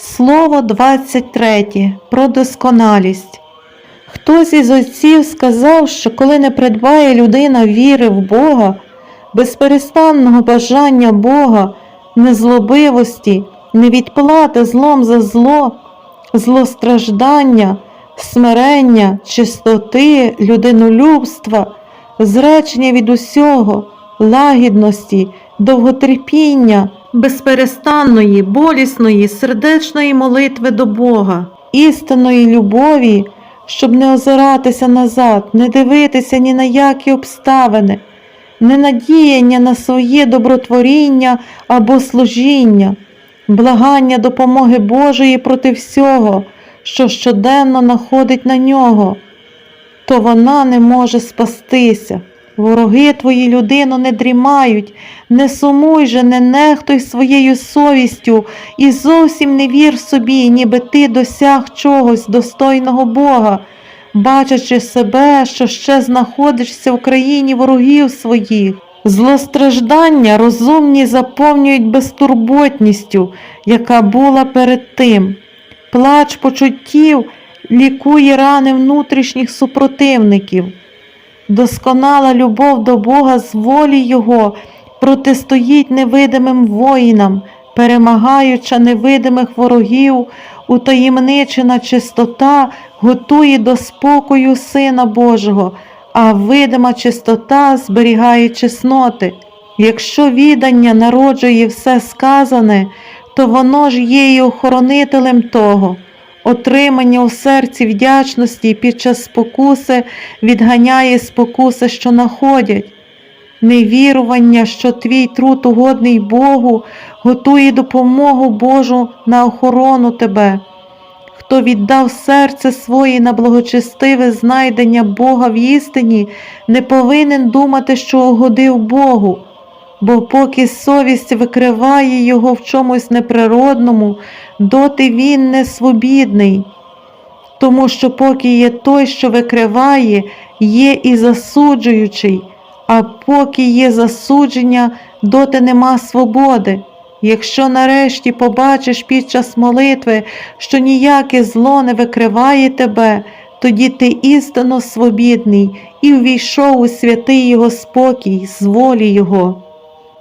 Слово 23 про досконалість. Хтось із отців сказав, що коли не придбає людина віри в Бога, безперестанного бажання Бога, незлобивості, невідплати злом за зло, злостраждання, смирення, чистоти, людинолюбства, зречення від усього, лагідності, довготерпіння, безперестанної, болісної, сердечної молитви до Бога, істинної любові, щоб не озиратися назад, не дивитися ні на які обставини, не надіяння на своє добротворіння або служіння, благання допомоги Божої проти всього, що щоденно находить на нього, то вона не може спастися. Вороги твої людину не дрімають, не сумуй же, не нехтуй своєю совістю і зовсім не вір собі, ніби ти досяг чогось достойного Бога, бачачи себе, що ще знаходишся в країні ворогів своїх. Злостраждання розумні заповнюють безтурботністю, яка була перед тим. Плач почуттів лікує рани внутрішніх супротивників. Досконала любов до Бога з волі Його протистоїть невидимим воїнам, перемагаючи невидимих ворогів, утаємничена чистота готує до спокою Сина Божого, а видима чистота зберігає чесноти. Якщо відання народжує все сказане, то воно ж є і охоронителем того. Отримання у серці вдячності під час спокуси відганяє спокуси, що находять. Невірування, що твій труд угодний Богу, готує допомогу Божу на охорону тебе. Хто віддав серце своє на благочестиве знайдення Бога в істині, не повинен думати, що угодив Богу, бо поки совість викриває його в чомусь неприродному, доти він не свобідний. Тому що поки є той, що викриває, є і засуджуючий, а поки є засудження, доти нема свободи. Якщо нарешті побачиш під час молитви, що ніяке зло не викриває тебе, тоді ти істинно свобідний і увійшов у святий Його спокій з волі Його.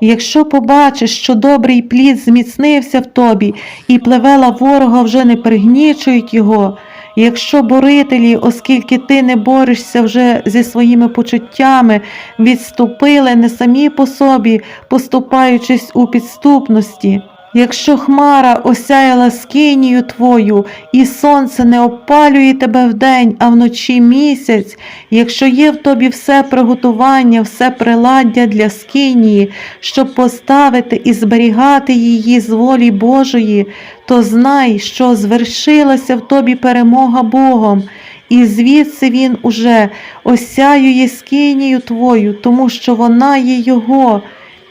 Якщо побачиш, що добрий плід зміцнився в тобі, і плевела ворога вже не пригнічують його, якщо борителі, оскільки ти не борешся вже зі своїми почуттями, відступили не самі по собі, поступаючись у підступності. Якщо хмара осяяла скинію твою, і сонце не опалює тебе вдень, а вночі місяць, якщо є в тобі все приготування, все приладдя для скинії, щоб поставити і зберігати її з волі Божої, то знай, що звершилася в тобі перемога Богом, і звідси він уже осяює скинію твою, тому що вона є Його.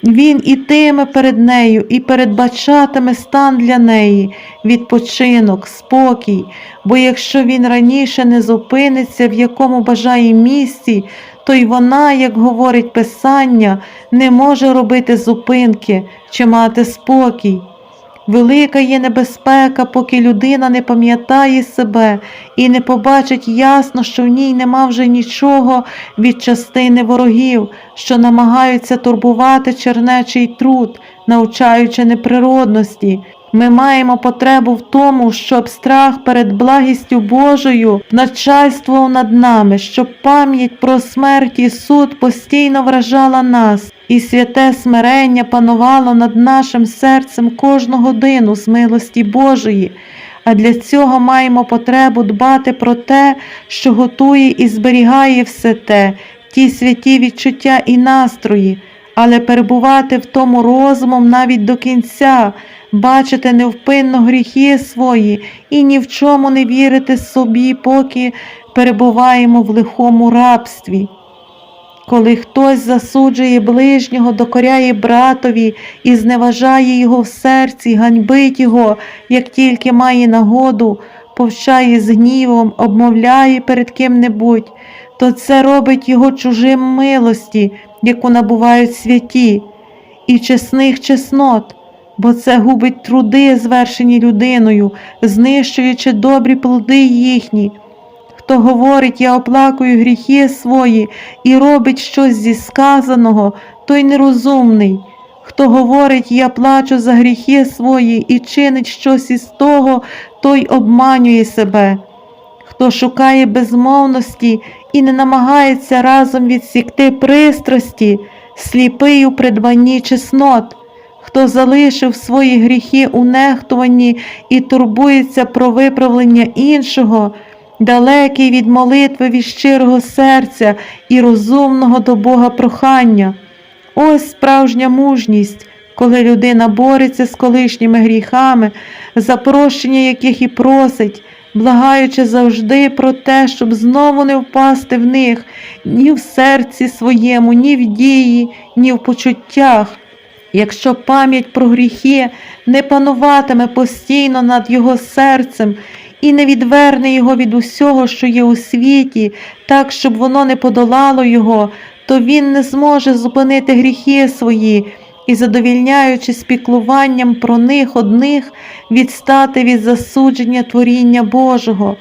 Він ітиме перед нею і передбачатиме стан для неї, відпочинок, спокій, бо якщо він раніше не зупиниться, в якому бажає місці, то й вона, як говорить Писання, не може робити зупинки чи мати спокій. Велика є небезпека, поки людина не пам'ятає себе і не побачить ясно, що в ній нема вже нічого від частини ворогів, що намагаються турбувати чернечий труд, навчаючи неприродності. Ми маємо потребу в тому, щоб страх перед благістю Божою начальствував над нами, щоб пам'ять про смерть і суд постійно вражала нас, і святе смирення панувало над нашим серцем кожну годину з милості Божої. А для цього маємо потребу дбати про те, що готує і зберігає все те, ті святі відчуття і настрої, але перебувати в тому розумом навіть до кінця, бачити невпинно гріхи свої і ні в чому не вірити собі, поки перебуваємо в лихому рабстві. Коли хтось засуджує ближнього, докоряє братові і зневажає його в серці, ганьбить його, як тільки має нагоду, повчає з гнівом, обмовляє перед ким-небудь, то це робить його чужим милості, яку набувають святі, і чесних чеснот. бо це губить труди, звершені людиною, знищуючи добрі плоди їхні. Хто говорить, я оплакую гріхи свої і робить щось зі сказаного, той нерозумний. Хто говорить, я плачу за гріхи свої і чинить щось із того, той обманює себе. Хто шукає безмовності і не намагається разом відсікти пристрасті, сліпий у придбанні чеснот, хто залишив свої гріхи у нехтуванні і турбується про виправлення іншого, далекий від молитви від щирого серця і розумного до Бога прохання. Ось справжня мужність, коли людина бореться з колишніми гріхами, за прощення яких і просить, благаючи завжди про те, щоб знову не впасти в них ні в серці своєму, ні в дії, ні в почуттях. Якщо пам'ять про гріхи не пануватиме постійно над його серцем і не відверне його від усього, що є у світі, так, щоб воно не подолало його, то він не зможе зупинити гріхи свої і, задовільняючись піклуванням про них одних, відстати від засудження творіння Божого.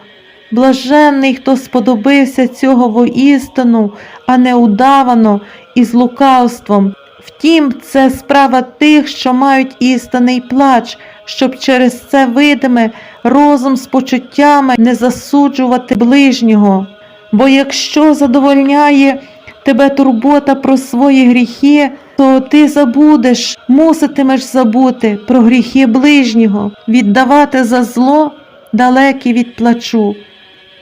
Блаженний, хто сподобився цього воістину, а не удавано і з лукавством. Втім, це справа тих, що мають істинний плач, щоб через це видиме розум з почуттями не засуджувати ближнього. Бо якщо задовольняє тебе турбота про свої гріхи, то ти забудеш, муситимеш забути про гріхи ближнього, віддавати за зло далекі від плачу,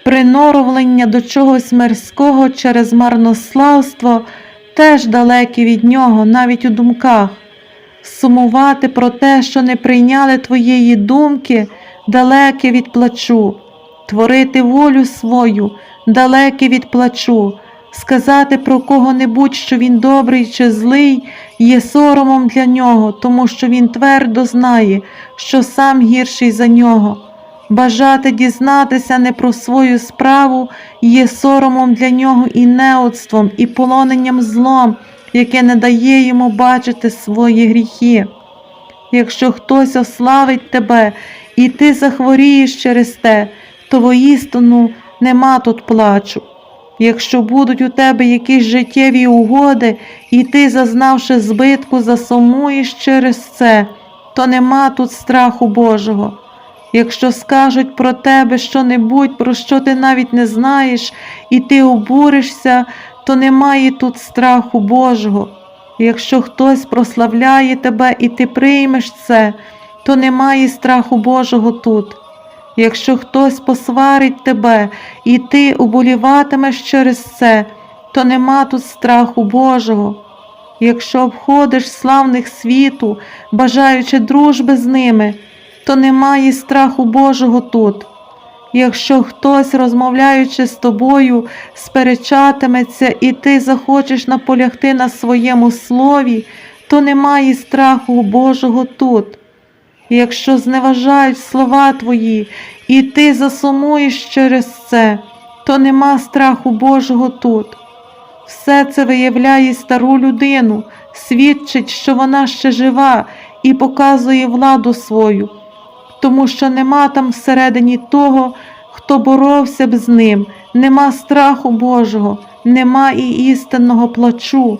приноровлення до чогось мирського через марнославство теж далекі від нього, навіть у думках. Сумувати про те, що не прийняли твоєї думки, далеке від плачу, творити волю свою, далеке від плачу, сказати про кого-небудь, що він добрий чи злий, є соромом для нього, тому що він твердо знає, що сам гірший за нього. Бажати дізнатися не про свою справу є соромом для нього і неоцтвом, і полоненням злом, яке не дає йому бачити свої гріхи. Якщо хтось ославить тебе, і ти захворієш через те, то воістину нема тут плачу. Якщо будуть у тебе якісь життєві угоди, і ти, зазнавши збитку, засумуєш через це, то нема тут страху Божого. Якщо скажуть про тебе що-небудь, про що ти навіть не знаєш, і ти обуришся, то немає тут страху Божого. Якщо хтось прославляє тебе і ти приймеш це, то немає страху Божого тут. Якщо хтось посварить тебе, і ти уболіватимеш через це, то нема тут страху Божого. Якщо обходиш славних світу, бажаючи дружби з ними, то немає страху Божого тут. Якщо хтось, розмовляючи з тобою, сперечатиметься, і ти захочеш наполягти на своєму слові, то немає страху Божого тут. Якщо зневажають слова твої, і ти засумуєш через це, то нема страху Божого тут. Все це виявляє стару людину, свідчить, що вона ще жива і показує владу свою, тому що нема там всередині того, хто боровся б з ним, нема страху Божого, нема і істинного плачу.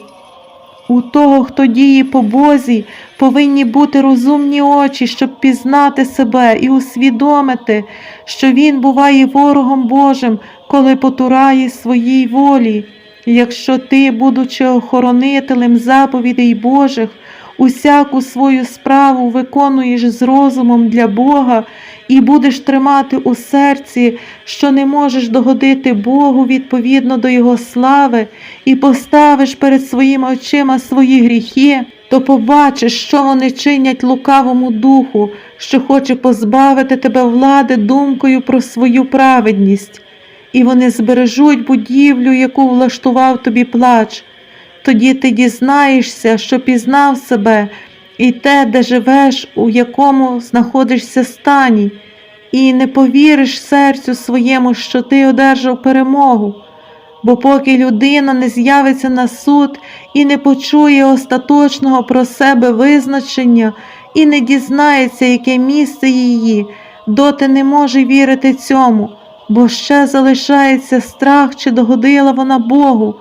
У того, хто діє по Бозі, повинні бути розумні очі, щоб пізнати себе і усвідомити, що він буває ворогом Божим, коли потурає своїй волі. Якщо ти, будучи охоронителем заповідей Божих, усяку свою справу виконуєш з розумом для Бога і будеш тримати у серці, що не можеш догодити Богу відповідно до Його слави, і поставиш перед своїми очима свої гріхи, то побачиш, що вони чинять лукавому духу, що хоче позбавити тебе влади думкою про свою праведність, і вони збережуть будівлю, яку влаштував тобі плач. Тоді ти дізнаєшся, що пізнав себе і те, де живеш, у якому знаходишся стані, і не повіриш серцю своєму, що ти одержав перемогу. Бо поки людина не з'явиться на суд і не почує остаточного про себе визначення і не дізнається, яке місце її, доти не може вірити цьому, бо ще залишається страх, чи догодила вона Богу.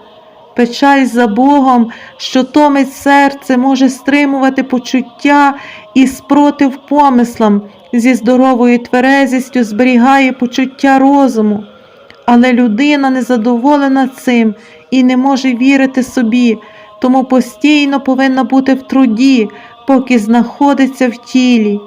Печаль за Богом, що томить серце, може стримувати почуття і спротив помислам, зі здоровою тверезістю зберігає почуття розуму. Але людина незадоволена цим і не може вірити собі, тому постійно повинна бути в труді, поки знаходиться в тілі.